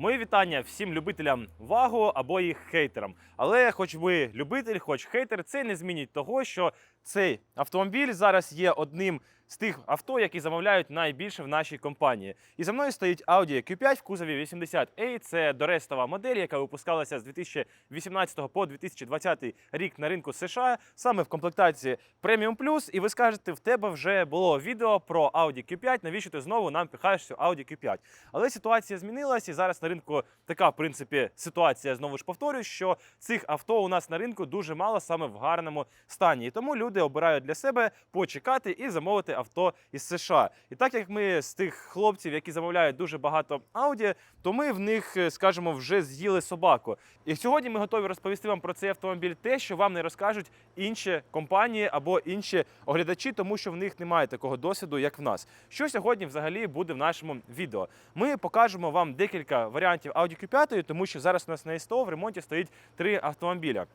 Мої вітання всім любителям вагу або їх хейтерам. Але хоч ви любитель, хоч хейтер, це не змінить того, що цей автомобіль зараз є одним з тих авто, які замовляють найбільше в нашій компанії. І за мною стоїть Audi Q5 в кузові 80A. Це дорестова модель, яка випускалася з 2018 по 2020 рік на ринку США, саме в комплектації Premium Plus. І ви скажете, в тебе вже було відео про Audi Q5, навіщо ти знову нам пихаєш цю Audi Q5? Але ситуація змінилася, і зараз на ринку така, в принципі, ситуація знову ж повторюю, що цих авто у нас на ринку дуже мало саме в гарному стані. І тому люди обирають для себе почекати і замовити авто із США. І так як ми з тих хлопців, які замовляють дуже багато Audi, то ми в них, е, скажімо, вже з'їли собаку. І сьогодні ми готові розповісти вам про цей автомобіль, те, що вам не розкажуть інші компанії або інші оглядачі, тому що в них немає такого досвіду, як в нас. Що сьогодні взагалі буде в нашому відео? Ми покажемо вам декілька варіантів Audi Q5, тому що зараз у нас на СТО в ремонті стоїть три автомобіля.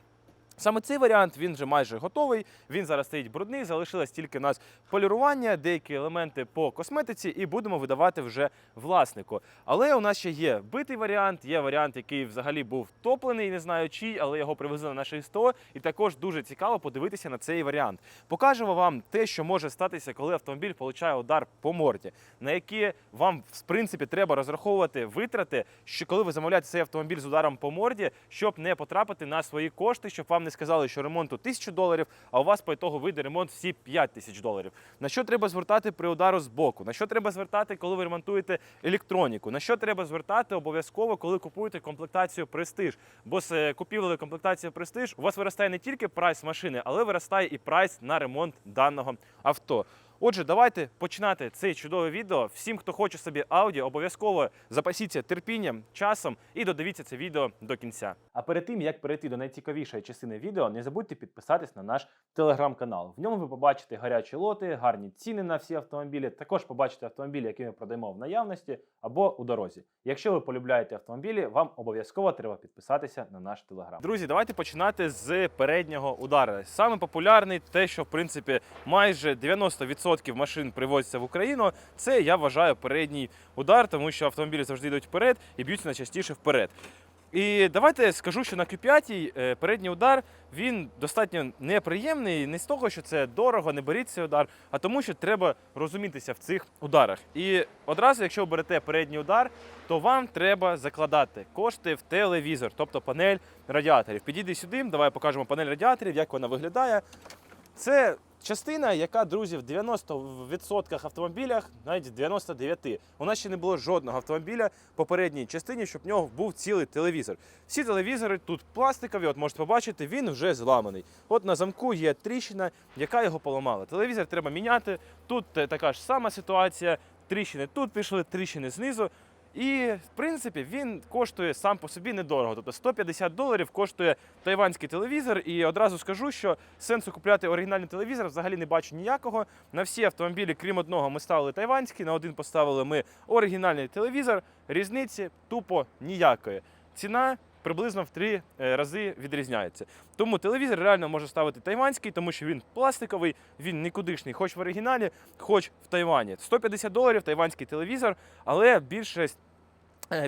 Саме цей варіант він вже майже готовий. Він зараз стоїть брудний. Залишилось тільки у нас полірування, деякі елементи по косметиці, і будемо видавати вже власнику. Але у нас ще є битий варіант. Є варіант, який взагалі був топлений, не знаю чий, але його привезли на наше СТО. І також дуже цікаво подивитися на цей варіант. Покажемо вам те, що може статися, коли автомобіль получає удар по морді, на які вам в принципі треба розраховувати витрати, що коли ви замовляєте цей автомобіль з ударом по морді, щоб не потрапити на свої кошти, щоб вам не сказали, що ремонту 1000 доларів, а у вас по ітогу вийде ремонт всі 5 тисяч доларів. На що треба звертати при удару з боку? На що треба звертати, коли ви ремонтуєте електроніку? На що треба звертати обов'язково, коли купуєте комплектацію престиж? Бо з е, купівлею комплектації престиж у вас виростає не тільки прайс машини, але виростає і прайс на ремонт даного авто. Отже, давайте починати це чудове відео. Всім, хто хоче собі Audi, обов'язково запасіться терпінням, часом і додивіться це відео до кінця. А перед тим як перейти до найцікавішої частини відео, не забудьте підписатись на наш телеграм-канал. В ньому ви побачите гарячі лоти, гарні ціни на всі автомобілі. Також побачите автомобілі, які ми продаємо в наявності або у дорозі. Якщо ви полюбляєте автомобілі, вам обов'язково треба підписатися на наш телеграм. Друзі, давайте починати з переднього удару. Саме популярний, те, що в принципі майже 90% машин привозяться в Україну. Це я вважаю передній удар, тому що автомобілі завжди йдуть вперед і б'ються найчастіше вперед. І давайте скажу, що на Q5 е, передній удар він достатньо неприємний, не з того, що це дорого, не беріть цей удар, а тому, що треба розумітися в цих ударах. І одразу, якщо ви берете передній удар, то вам треба закладати кошти в телевізор, тобто панель радіаторів. Підійди сюди, давай покажемо панель радіаторів, як вона виглядає. Це частина, яка, друзі, в 90% автомобілях, навіть 99%. У нас ще не було жодного автомобіля по передній частині, щоб в нього був цілий телевізор. Всі телевізори тут пластикові, от можете побачити, він вже зламаний. От на замку є тріщина, яка його поламала. Телевізор треба міняти. Тут е, така ж сама ситуація. Тріщини тут пішли, тріщини знизу. І в принципі він коштує сам по собі недорого. Тобто 150 доларів коштує тайванський телевізор. І одразу скажу, що сенсу купляти оригінальний телевізор взагалі не бачу ніякого. На всі автомобілі, крім одного, ми ставили тайванський, на один поставили ми оригінальний телевізор. Різниці тупо ніякої. Ціна. Приблизно в три е, рази відрізняється. Тому телевізор реально може ставити тайванський, тому що він пластиковий, він нікудишний, хоч в оригіналі, хоч в Тайвані. 150 доларів тайванський телевізор, але більшість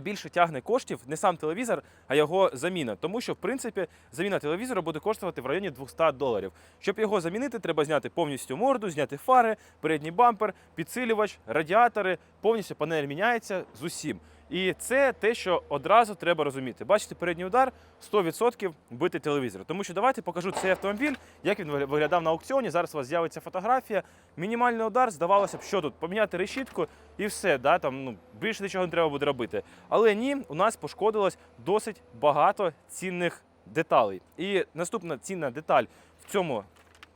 більше тягне коштів не сам телевізор, а його заміна. Тому що, в принципі, заміна телевізора буде коштувати в районі 200 доларів. Щоб його замінити, треба зняти повністю морду, зняти фари, передній бампер, підсилювач, радіатори, повністю панель міняється з усім. І це те, що одразу треба розуміти. Бачите, передній удар 100% бити телевізор. Тому що давайте покажу цей автомобіль, як він виглядав на аукціоні. Зараз у вас з'явиться фотографія. Мінімальний удар, здавалося б, що тут поміняти решітку і все. Да? Там, ну, більше нічого не треба буде робити. Але ні, у нас пошкодилось досить багато цінних деталей. І наступна цінна деталь в цьому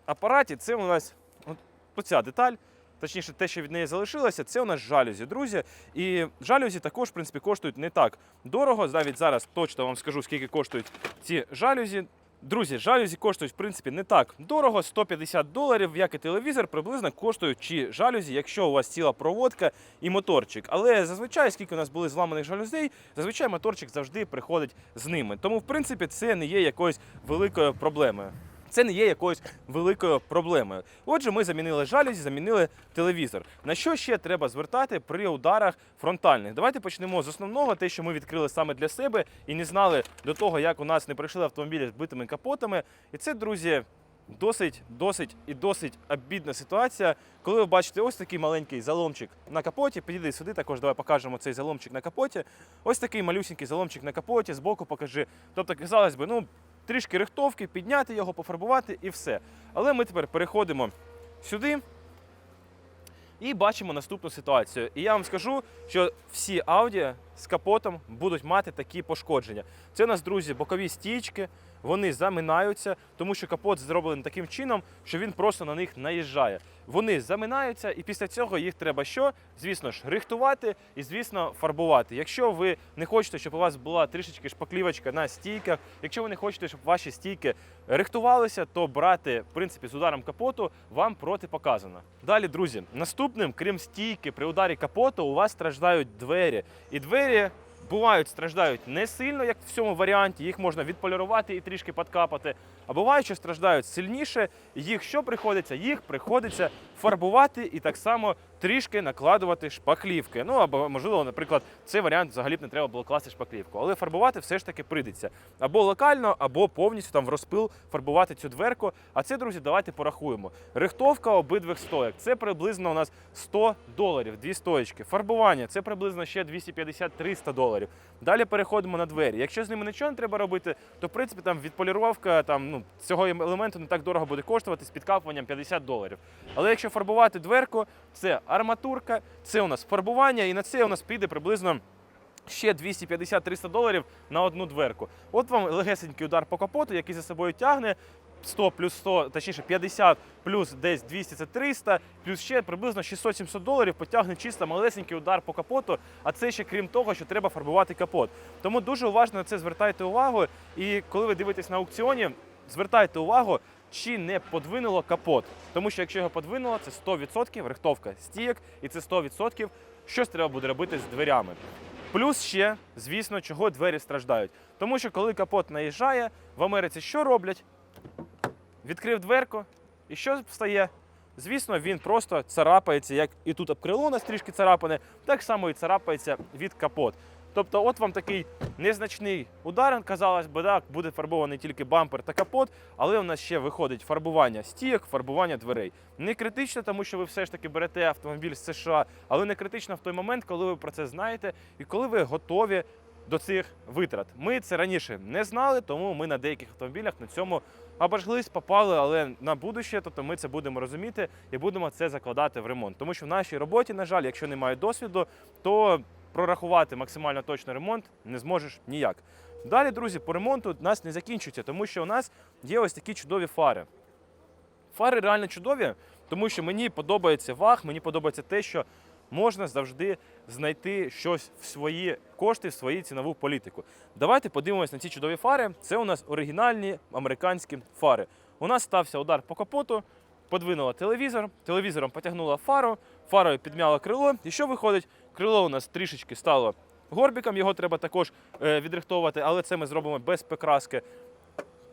апараті це у нас оця деталь. Точніше, те, що від неї залишилося, це у нас жалюзі, друзі. І жалюзі також, в принципі, коштують не так дорого. Навіть зараз точно вам скажу, скільки коштують ці жалюзі. Друзі, жалюзі коштують в принципі не так дорого, 150 доларів, як і телевізор, приблизно коштують чи жалюзі, якщо у вас ціла проводка і моторчик. Але зазвичай, скільки у нас були зламаних жалюзей, зазвичай моторчик завжди приходить з ними. Тому, в принципі, це не є якоюсь великою проблемою. Це не є якоюсь великою проблемою. Отже, ми замінили жалюзі, замінили телевізор. На що ще треба звертати при ударах фронтальних? Давайте почнемо з основного, те, що ми відкрили саме для себе і не знали до того, як у нас не прийшли автомобілі з битими капотами. І це, друзі, досить, досить і досить обідна ситуація, коли ви бачите ось такий маленький заломчик на капоті. Підійди сюди, також давай покажемо цей заломчик на капоті. Ось такий малюсінький заломчик на капоті, збоку покажи. Тобто, казалось би, ну трішки рихтовки, підняти його, пофарбувати і все. Але ми тепер переходимо сюди і бачимо наступну ситуацію. І я вам скажу, що всі Audi з капотом будуть мати такі пошкодження. Це у нас, друзі, бокові стічки, вони заминаються, тому що капот зроблений таким чином, що він просто на них наїжджає. Вони заминаються, і після цього їх треба що? Звісно ж, рихтувати і, звісно, фарбувати. Якщо ви не хочете, щоб у вас була трішечки шпаклівочка на стійках, якщо ви не хочете, щоб ваші стійки рихтувалися, то брати, в принципі, з ударом капоту вам протипоказано. Далі, друзі, наступним, крім стійки, при ударі капоту, у вас страждають двері. І двері бувають страждають не сильно, як в цьому варіанті. Їх можна відполірувати і трішки подкапати. А бувають, що страждають сильніше. Їх що приходиться? Їх приходиться фарбувати і так само трішки накладувати шпаклівки. Ну або можливо, наприклад, цей варіант взагалі б не треба було класти шпаклівку. Але фарбувати все ж таки прийдеться або локально, або повністю там в розпил фарбувати цю дверку. А це, друзі, давайте порахуємо. Рихтовка обидвих стоек. Це приблизно у нас 100 доларів, дві стоечки. Фарбування це приблизно ще 250-300 доларів. Далі переходимо на двері. Якщо з ними нічого не треба робити, то в принципі там відполірувавка там ну цього елементу не так дорого буде коштувати з підкапуванням 50 доларів. Але якщо фарбувати дверку, це арматурка, це у нас фарбування, і на це у нас піде приблизно. Ще 250-300 доларів на одну дверку. От вам легесенький удар по капоту, який за собою тягне 100 плюс 100, точніше 50 плюс десь 200 це 300, плюс ще приблизно 600-700 доларів потягне чисто малесенький удар по капоту. А це ще крім того, що треба фарбувати капот. Тому дуже уважно на це звертайте увагу. І коли ви дивитесь на аукціоні, звертайте увагу, чи не подвинуло капот. Тому що якщо його подвинуло, це 100% рихтовка стійок, і це 100% щось треба буде робити з дверями. Плюс ще, звісно, чого двері страждають. Тому що коли капот наїжджає, в Америці що роблять? Відкрив дверку, і що стає? Звісно, він просто царапається, як і тут об крило у нас трішки царапане, так само і царапається від капот. Тобто, от вам такий незначний удар, казалось би, так, буде фарбований тільки бампер та капот, але у нас ще виходить фарбування стійок, фарбування дверей. Не критично, тому що ви все ж таки берете автомобіль з США, але не критично в той момент, коли ви про це знаєте і коли ви готові до цих витрат. Ми це раніше не знали, тому ми на деяких автомобілях на цьому обожглись, попали, але на будуще, тобто ми це будемо розуміти і будемо це закладати в ремонт. Тому що в нашій роботі, на жаль, якщо немає досвіду, то прорахувати максимально точно ремонт не зможеш ніяк. Далі, друзі, по ремонту нас не закінчується, тому що у нас є ось такі чудові фари. Фари реально чудові, тому що мені подобається ваг, мені подобається те, що можна завжди знайти щось в свої кошти, в свою цінову політику. Давайте подивимось на ці чудові фари. Це у нас оригінальні американські фари. У нас стався удар по капоту, подвинула телевізор, телевізором потягнула фару, фарою підмяла крило. І що виходить? Крило у нас трішечки стало горбіком, його треба також е, відрихтовувати, але це ми зробимо без покраски.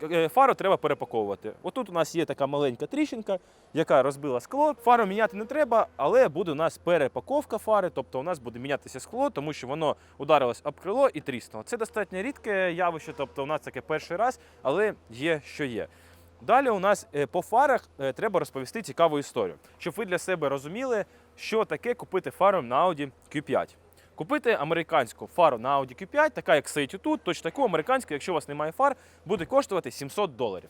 Е, Фару треба перепаковувати. Отут у нас є така маленька тріщинка, яка розбила скло. Фару міняти не треба, але буде у нас перепаковка фари, тобто у нас буде мінятися скло, тому що воно ударилось об крило і тріснуло. Це достатньо рідке явище, тобто у нас таке перший раз, але є, що є. Далі у нас е, по фарах треба розповісти цікаву історію, щоб ви для себе розуміли, що таке купити фару на Audi Q5. Купити американську фару на Audi Q5, така як стоїть тут, точно таку американську, якщо у вас немає фар, буде коштувати 700 доларів.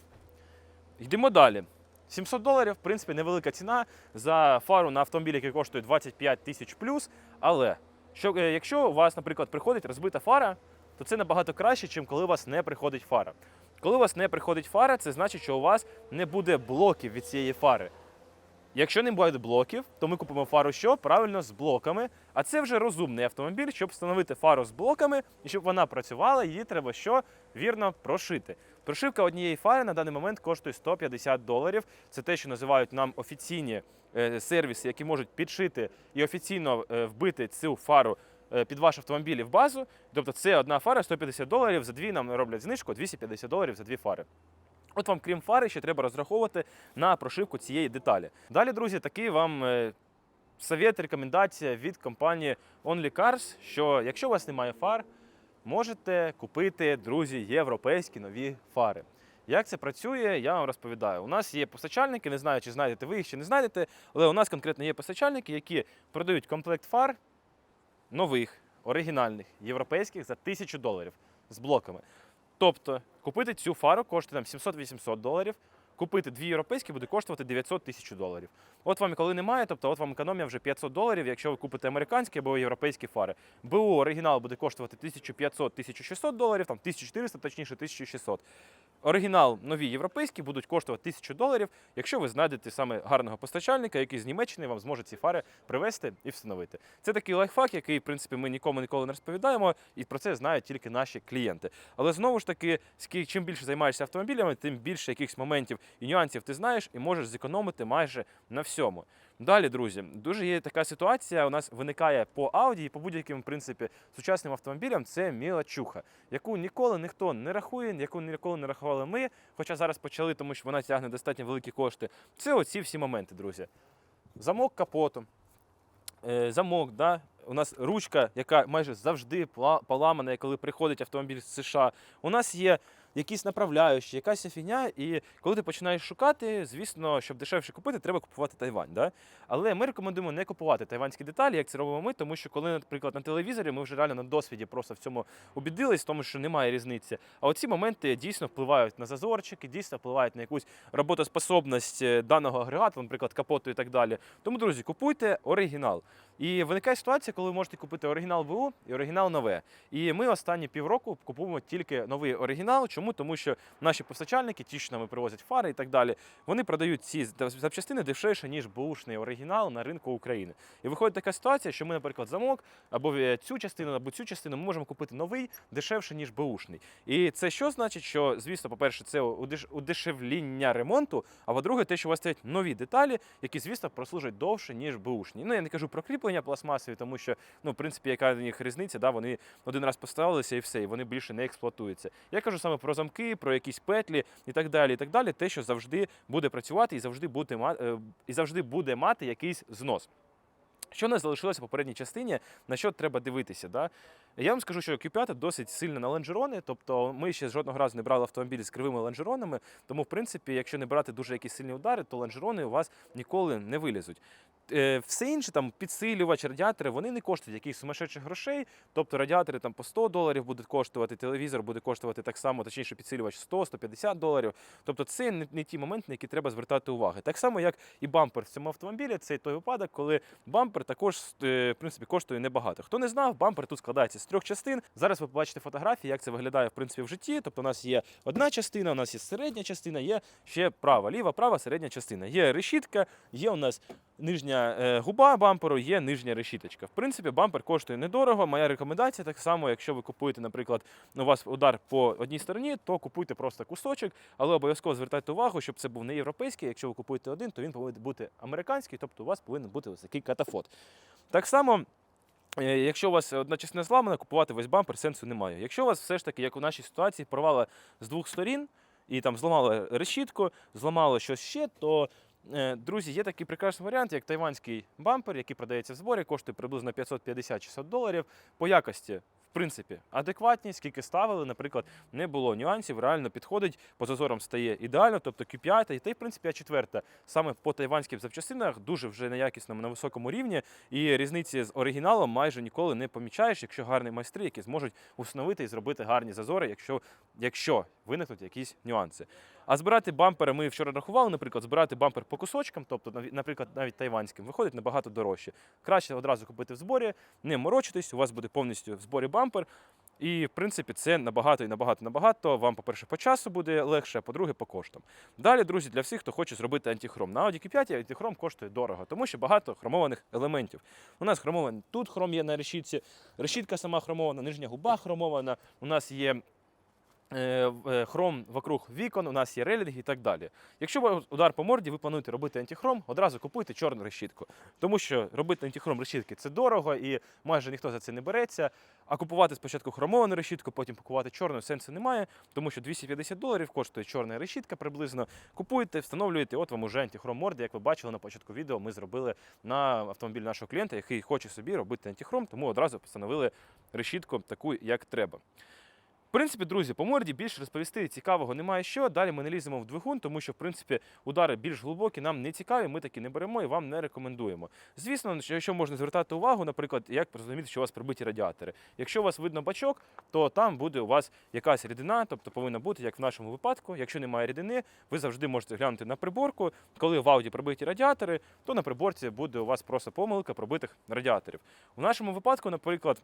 Йдемо далі. 700 доларів, в принципі, невелика ціна за фару на автомобіль, який коштує 25 тисяч плюс. Але що, е, якщо у вас, наприклад, приходить розбита фара, то це набагато краще, ніж коли у вас не приходить фара. Коли у вас не приходить фара, це значить, що у вас не буде блоків від цієї фари. Якщо не буде блоків, то ми купимо фару що? Правильно, з блоками. А це вже розумний автомобіль, щоб встановити фару з блоками і щоб вона працювала, її треба що? Вірно прошити. Прошивка однієї фари на даний момент коштує 150 доларів. Це те, що називають нам офіційні е, сервіси, які можуть підшити і офіційно е, вбити цю фару е, під ваш автомобіль в базу. Тобто це одна фара 150 доларів, за дві нам роблять знижку 250 доларів за дві фари. От вам, крім фари, ще треба розраховувати на прошивку цієї деталі. Далі, друзі, такий вам е, совет, рекомендація від компанії Only Cars, що якщо у вас немає фар, можете купити, друзі, європейські нові фари. Як це працює, я вам розповідаю. У нас є постачальники, не знаю, чи знайдете ви їх, чи не знайдете, але у нас конкретно є постачальники, які продають комплект фар нових, оригінальних, європейських за 1000 доларів з блоками. Тобто купити цю фару коштує там 700-800 доларів. Купити дві європейські буде коштувати 900 тисяч доларів. От вам коли немає, тобто от вам економія вже 500 доларів, якщо ви купите американські або європейські фари. БУ оригінал буде коштувати 1500-1600 доларів, там 1400, точніше 1600. Оригінал нові європейські будуть коштувати 1000 доларів, якщо ви знайдете саме гарного постачальника, який з Німеччини вам зможе ці фари привезти і встановити. Це такий лайфхак, який, в принципі, ми нікому ніколи не розповідаємо, і про це знають тільки наші клієнти. Але знову ж таки, чим більше займаєшся автомобілями, тим більше якихось моментів і нюансів ти знаєш і можеш зекономити майже на всьому. Далі, друзі, дуже є така ситуація. У нас виникає по Audi і по будь-яким в принципі сучасним автомобілям. Це мілочуха, яку ніколи ніхто не рахує, яку ніколи не рахували ми. Хоча зараз почали, тому що вона тягне достатньо великі кошти. Це оці всі моменти, друзі. Замок капоту, е, замок, да? у нас ручка, яка майже завжди поламана, коли приходить автомобіль з США. У нас є якісь направляючі, якась фігня, і коли ти починаєш шукати, звісно, щоб дешевше купити, треба купувати Тайвань. Да? Але ми рекомендуємо не купувати тайванські деталі, як це робимо ми, тому що коли, наприклад, на телевізорі ми вже реально на досвіді просто в цьому обідились, тому що немає різниці. А оці моменти дійсно впливають на зазорчики, дійсно впливають на якусь роботоспособність е, даного агрегату, наприклад, капоту і так далі. Тому, друзі, купуйте оригінал. І виникає ситуація, коли ви можете купити оригінал БУ і оригінал нове. І ми останні півроку купуємо тільки новий оригінал. Чому? Тому що наші постачальники, ті, що нам привозять фари і так далі, вони продають ці запчастини дешевше, ніж бушний оригінал на ринку України. І виходить така ситуація, що ми, наприклад, замок або цю частину, або цю частину ми можемо купити новий дешевше, ніж бушний. І це що значить? Що, звісно, по-перше, це удеш- удешевління ремонту, а по-друге, те, що у вас стоять нові деталі, які, звісно, прослужать довше, ніж бушні. Ну, я не кажу про кріплення пластмасові, тому що, ну, в принципі, яка в них різниця, да, вони один раз поставилися і все, і вони більше не експлуатуються. Я кажу саме про замки, про якісь петлі і так далі. І так далі, те, що завжди буде працювати і завжди буде, і завжди буде мати якийсь знос. Що не залишилося в попередній частині, на що треба дивитися? Да? Я вам скажу, що Q5 досить сильно на лонжерони, тобто ми ще жодного разу не брали автомобіль з кривими лонжеронами, тому, в принципі, якщо не брати дуже якісь сильні удари, то лонжерони у вас ніколи не вилізуть. Е, Все інше, там підсилювач, радіатори, вони не коштують якихось сумасшедших грошей. Тобто радіатори там по 100 доларів будуть коштувати, телевізор буде коштувати так само, точніше підсилювач 100-150 доларів. Тобто це не, не ті моменти, на які треба звертати увагу. Так само, як і бампер в цьому автомобілі, це той випадок, коли бампер також е, в принципі коштує небагато. Хто не знав, бампер тут складається з трьох частин. Зараз ви побачите фотографії, як це виглядає в принципі в житті. Тобто, у нас є одна частина, у нас є середня частина, є ще права, ліва, права, середня частина. Є решітка, є у нас нижня е, губа бамперу, є нижня решіточка. В принципі, бампер коштує недорого. Моя рекомендація так само, якщо ви купуєте, наприклад, у вас удар по одній стороні, то купуйте просто кусочок, але обов'язково звертайте увагу, щоб це був не європейський. Якщо ви купуєте один, то він повинен бути американський, тобто у вас повинен бути ось такий катафот. Так само. Е, Якщо у вас одна частина зламана, купувати весь бампер сенсу немає. Якщо у вас все ж таки, як у нашій ситуації, порвала з двох сторін і там зламали решітку, зламало щось ще, то Е, Друзі, є такий прекрасний варіант, як тайванський бампер, який продається в зборі, коштує приблизно 550-600 доларів. По якості, в принципі, адекватні, скільки ставили, наприклад, не було нюансів, реально підходить, по зазорам стає ідеально, тобто Q5, і та й, в принципі, А4 саме по тайванських запчастинах дуже вже на якісному, на високому рівні, і різниці з оригіналом майже ніколи не помічаєш, якщо гарні майстри, які зможуть установити і зробити гарні зазори, якщо, якщо виникнуть якісь нюанси. А збирати бампери ми вчора рахували, наприклад, збирати бампер по кусочкам, тобто, наприклад, навіть тайванським, виходить набагато дорожче. Краще одразу купити в зборі, не морочитись, у вас буде повністю в зборі бампер. І, в принципі, це набагато і набагато набагато. Вам, по-перше, по часу буде легше, а по-друге, по коштам. Далі, друзі, для всіх, хто хоче зробити антихром. На Audi Q5 антихром коштує дорого, тому що багато хромованих елементів. У нас хромований тут хром є на решітці, решітка сама хромована, нижня губа хромована. У нас є хром вокруг вікон, у нас є релінг і так далі. Якщо удар по морді, ви плануєте робити антихром, одразу купуйте чорну решітку. Тому що робити антихром решітки це дорого і майже ніхто за це не береться. А купувати спочатку хромовану решітку, потім купувати чорну сенсу немає, тому що 250 доларів коштує чорна решітка приблизно. Купуєте, встановлюєте, от вам уже антихром морди, як ви бачили на початку відео, ми зробили на автомобіль нашого клієнта, який хоче собі робити антихром, тому одразу встановили решітку таку, як треба. В принципі, друзі, по морді більше розповісти цікавого немає що. Далі ми не ліземо в двигун, тому що в принципі удари більш глибокі, нам не цікаві, ми такі не беремо і вам не рекомендуємо. Звісно, що якщо можна звертати увагу, наприклад, як зрозуміти, що у вас прибиті радіатори. Якщо у вас видно бачок, то там буде у вас якась рідина, тобто повинна бути, як в нашому випадку. Якщо немає рідини, ви завжди можете глянути на приборку. Коли в ауді пробиті радіатори, то на приборці буде у вас просто помилка пробитих радіаторів. У нашому випадку, наприклад.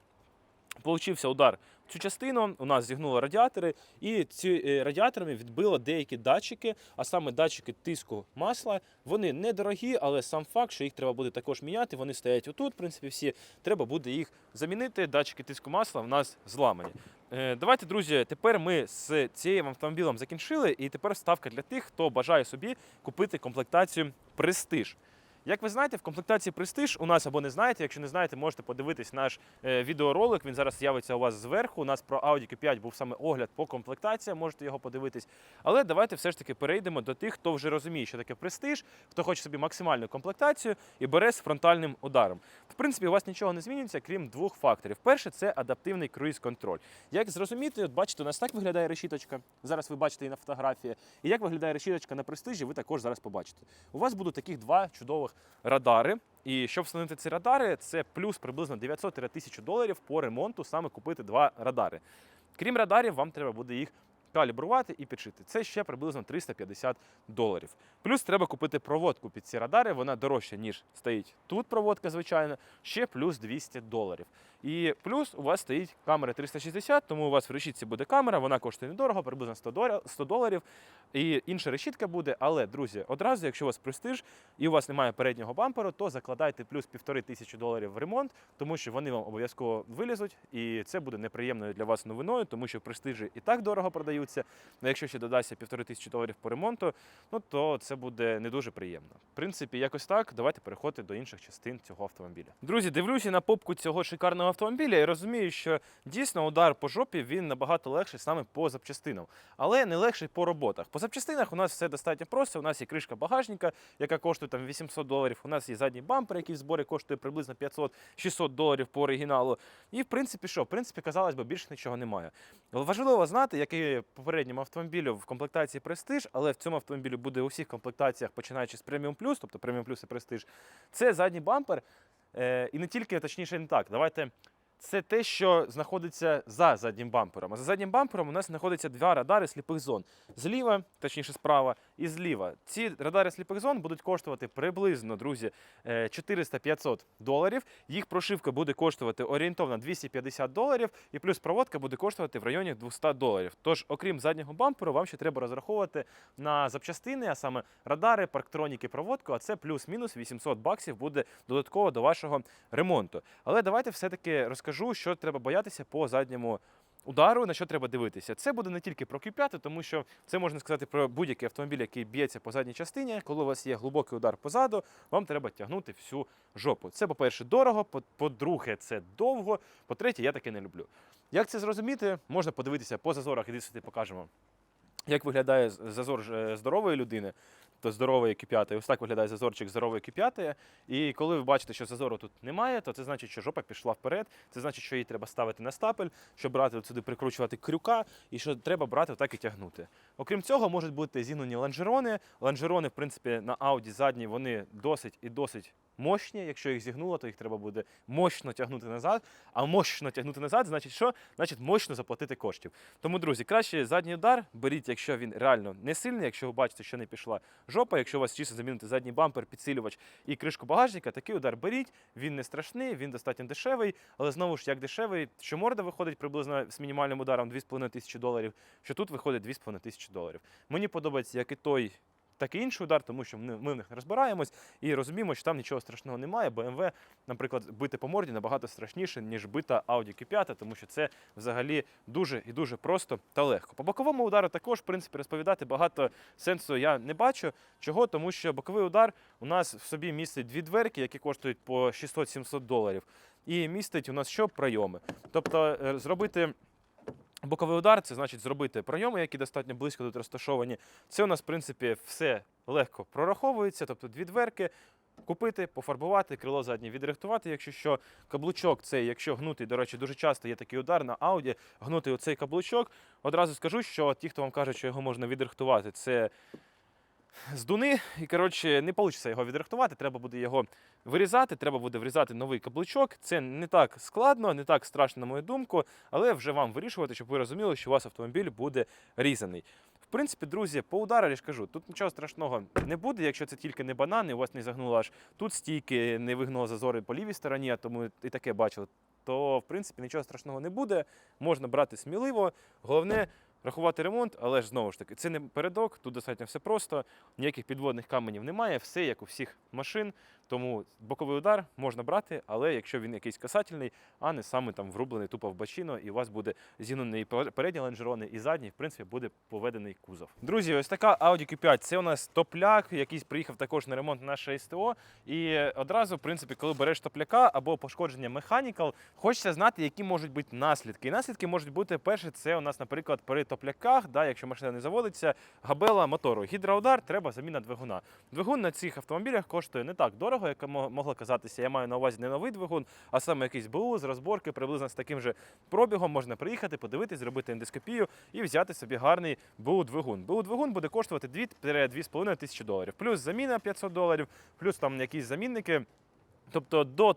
Получився удар в цю частину, у нас зігнуло радіатори, і ці е, радіаторами відбило деякі датчики, а саме датчики тиску масла. Вони недорогі, але сам факт, що їх треба буде також міняти. Вони стоять отут, в принципі, всі. Треба буде їх замінити. Датчики тиску масла в нас зламані. Е, Давайте, друзі, тепер ми з цим автомобілем закінчили, і тепер ставка для тих, хто бажає собі купити комплектацію Престиж. Як ви знаєте, в комплектації Prestige у нас або не знаєте, якщо не знаєте, можете подивитись наш е, відеоролик. Він зараз з'явиться у вас зверху. У нас про Audi Q5 був саме огляд по комплектаціям, можете його подивитись. Але давайте все ж таки перейдемо до тих, хто вже розуміє, що таке престиж, хто хоче собі максимальну комплектацію і бере з фронтальним ударом. В принципі, у вас нічого не змінюється, крім двох факторів. Перше це адаптивний круїз-контроль. Як зрозуміти, от бачите, у нас так виглядає решіточка. Зараз ви бачите і на фотографії. І як виглядає решіточка на престижі, ви також зараз побачите. У вас будуть таких два чудових радари. І щоб встановити ці радари, це плюс приблизно 900-1000 доларів по ремонту саме купити два радари. Крім радарів, вам треба буде їх калібрувати і підшити. Це ще приблизно 350 доларів. Плюс треба купити проводку під ці радари. Вона дорожча, ніж стоїть тут проводка, звичайно, ще плюс 200 доларів. І плюс у вас стоїть камера 360, тому у вас в решітці буде камера, вона коштує недорого, приблизно 100 доларів. І інша решітка буде. Але, друзі, одразу, якщо у вас престиж і у вас немає переднього бамперу, то закладайте плюс півтори тисячі доларів в ремонт, тому що вони вам обов'язково вилізуть, і це буде неприємною для вас новиною, тому що престижі і так дорого продаються. А якщо ще додасться півтори тисячі доларів по ремонту, ну то це буде не дуже приємно. В принципі, якось так. Давайте переходити до інших частин цього автомобіля. Друзі, дивлюся на попку цього шикарного автомобіля і розумію, що дійсно удар по жопі він набагато легший саме по запчастинам, але не легший по роботах. По запчастинах у нас все достатньо просто. У нас є кришка багажника, яка коштує там 800 доларів. У нас є задній бампер, який в зборі коштує приблизно 500-600 доларів по оригіналу. І в принципі, що? В принципі, казалось би, більше нічого немає. Важливо знати, як і попередньому автомобілю в комплектації Prestige, але в цьому автомобілі буде у всіх комплектаціях, починаючи з Premium Plus, тобто Premium Plus і Prestige, це задній бампер. Е, і не тільки, точніше, не так. Давайте. Це те, що знаходиться за заднім бампером. А за заднім бампером у нас знаходяться два радари сліпих зон. Зліва, точніше справа, і зліва. Ці радари сліпих зон будуть коштувати приблизно, друзі, е, 400-500 доларів. Їх прошивка буде коштувати орієнтовно 250 доларів, і плюс проводка буде коштувати в районі 200 доларів. Тож, окрім заднього бамперу, вам ще треба розраховувати на запчастини, а саме радари, парктроніки, проводку. А це плюс-мінус 800 баксів буде додатково до вашого ремонту. Але давайте все-таки розкажу, що треба боятися по задньому. Удару, на що треба дивитися. Це буде не тільки про Q5, тому що це можна сказати про будь-який автомобіль, який б'ється по задній частині. Коли у вас є глибокий удар позаду, вам треба тягнути всю жопу. Це, по-перше, дорого, по- по-друге, це довго. По-третє, я таке не люблю. Як це зрозуміти? Можна подивитися по зазорах, іди сюди покажемо. Як виглядає зазор е, здорової людини, то здорової Q5. Ось так виглядає зазорчик здорової Q5. І коли ви бачите, що зазору тут немає, то це значить, що жопа пішла вперед. Це значить, що її треба ставити на стапель, щоб брати сюди, прикручувати крюка, і що треба брати отак і тягнути. Окрім цього, можуть бути зігнені лонжерони. Лонжерони, в принципі, на Audi задні вони досить і досить мощні. Якщо їх зігнуло, то їх треба буде мощно тягнути назад. А мощно тягнути назад, значить що? Значить, мощно заплатити коштів. Тому, друзі, краще задній удар беріть, якщо він реально не сильний, якщо ви бачите, що не пішла жопа, якщо у вас чисто замінити задній бампер, підсилювач і кришку багажника, такий удар беріть. Він не страшний, він достатньо дешевий, але знову ж як дешевий, що морда виходить приблизно з мінімальним ударом 2,5 тисячі доларів, що тут виходить 2,5 тисячі доларів. Мені подобається як і той. Так і інший удар, тому що ми, в них не розбираємось і розуміємо, що там нічого страшного немає. BMW, наприклад, бити по морді набагато страшніше, ніж бита Audi Q5, тому що це взагалі дуже і дуже просто та легко. По боковому удару також, в принципі, розповідати багато сенсу я не бачу. Чого? Тому що боковий удар у нас в собі містить дві дверки, які коштують по 600-700 доларів. І містить у нас що прийоми. Тобто е, зробити боковий удар це значить зробити прийоми, які достатньо близько тут розташовані. Це у нас, в принципі, все легко прораховується, тобто дві дверки. Купити, пофарбувати, крило заднє відрихтувати, якщо що. Каблучок цей, якщо гнутий, до речі, дуже часто є такий удар на ауді, гнутий оцей каблучок. Одразу скажу, що ті, хто вам каже, що його можна відрихтувати, це з дуни. І, коротше, не вийде його відрихтувати, треба буде його вирізати, треба буде врізати новий каблучок. Це не так складно, не так страшно, на мою думку, але вже вам вирішувати, щоб ви розуміли, що у вас автомобіль буде різаний. В принципі, друзі, по удару я ж кажу, тут нічого страшного не буде, якщо це тільки не банани, у вас не загнуло аж тут стійки, не вигнуло зазори по лівій стороні, а тому і таке бачили. То, в принципі, нічого страшного не буде. Можна брати сміливо. Головне рахувати ремонт, але ж знову ж таки, це не передок, тут достатньо все просто, ніяких підводних каменів немає, все як у всіх машин. Тому боковий удар можна брати, але якщо він якийсь касательний, а не саме там врублений тупо в бачино, і у вас буде зігнений і пер- передні лонжерони, і задній, в принципі, буде поведений кузов. Друзі, ось така Audi Q5. Це у нас топляк, який приїхав також на ремонт на наше СТО. І одразу, в принципі, коли береш топляка або пошкодження механікал, хочеться знати, які можуть бути наслідки. І наслідки можуть бути перше, це у нас, наприклад, при топляках, да, якщо машина не заводиться, габела мотору. Гідроудар, треба заміна двигуна. Двигун на цих автомобілях коштує не так дорого, як мо- могло казатися. Я маю на увазі не новий двигун, а саме якийсь БУ з розборки, приблизно з таким же пробігом можна приїхати, подивитись, зробити ендоскопію і взяти собі гарний БУ двигун. БУ двигун буде коштувати 2-2,5 тисячі доларів. Плюс заміна 500 доларів, плюс там якісь замінники. Тобто до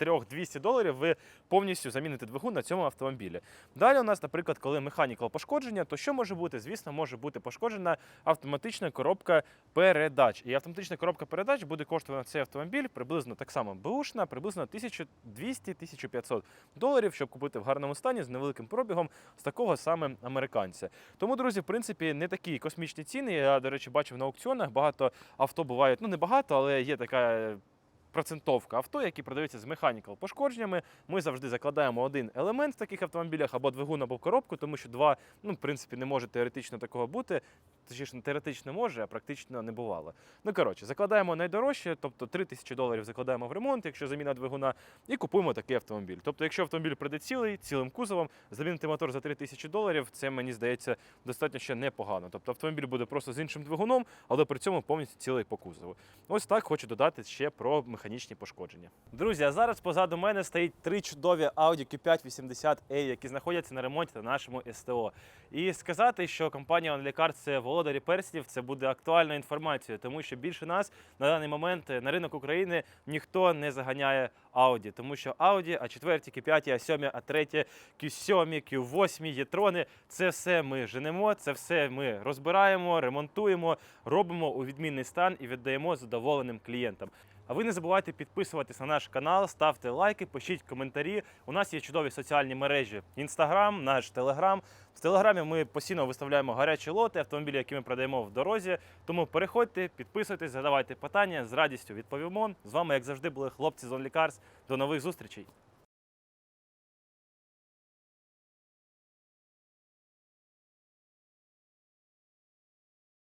3-200 доларів ви повністю заміните двигун на цьому автомобілі. Далі у нас, наприклад, коли механікал пошкодження, то що може бути? Звісно, може бути пошкоджена автоматична коробка передач. І автоматична коробка передач буде коштувати цей автомобіль приблизно так само бушна, приблизно 1200-1500 доларів, щоб купити в гарному стані з невеликим пробігом з такого саме американця. Тому, друзі, в принципі, не такі космічні ціни. Я, до речі, бачив на аукціонах. Багато авто бувають, ну не багато, але є така. Процентовка авто, які продаються з механікал пошкодженнями. Ми завжди закладаємо один елемент в таких автомобілях або двигун, або коробку, тому що два, ну, в принципі, не може теоретично такого бути. Точніше, не теоретично може, а практично не бувало. Ну, коротше, закладаємо найдорожче, тобто 3 тисячі доларів закладаємо в ремонт, якщо заміна двигуна, і купуємо такий автомобіль. Тобто, якщо автомобіль прийде цілий, цілим кузовом, замінити мотор за 3 тисячі доларів, це мені здається достатньо ще непогано. Тобто автомобіль буде просто з іншим двигуном, але при цьому повністю цілий по кузову. Ось так хочу додати ще про механічні пошкодження. Друзі, а зараз позаду мене стоїть три чудові Audi Q5 80E, які знаходяться на ремонті на нашому СТО. І сказати, що компанія OnlyCar – це володарі перснів, це буде актуальною інформацією, тому що більше нас на даний момент на ринок України ніхто не заганяє Audi, тому що Audi, а 4 Q5, а 7, а 3, Q7, Q8, Єтрони – це все ми женемо, це все ми розбираємо, ремонтуємо, робимо у відмінний стан і віддаємо задоволеним клієнтам. А ви не забувайте підписуватись на наш канал, ставте лайки, пишіть коментарі. У нас є чудові соціальні мережі: Інстаграм, наш Телеграм. В Телеграмі ми постійно виставляємо гарячі лоти, автомобілі, які ми продаємо в дорозі. Тому переходьте, підписуйтесь, задавайте питання. З радістю відповімо. З вами, як завжди, були хлопці з OnlyCars. До нових зустрічей.